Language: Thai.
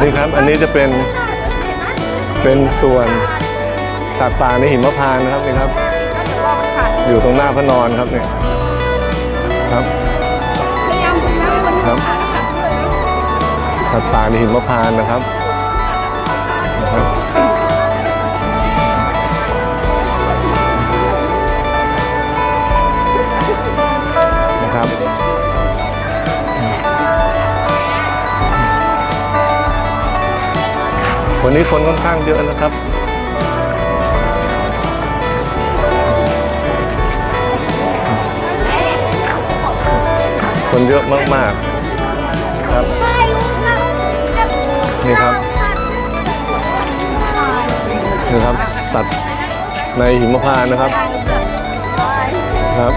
นี่ครับ อันนี้จะเป็นเป็นส่วนสัตว์ป่าในหิมพานต์นะครับนี่ครับ อยู่ตรงหน้าพระนอนครับเนี่ยครับครับสัตว์ป่าในหิมพานต์นะครับนะครับ วันนี้คนค่อนข้างเยอะนะครับ คนเยอะมากๆครับ นี่ครับ นี่ครับ สัตว์ในหิมพานนะครับ ครับ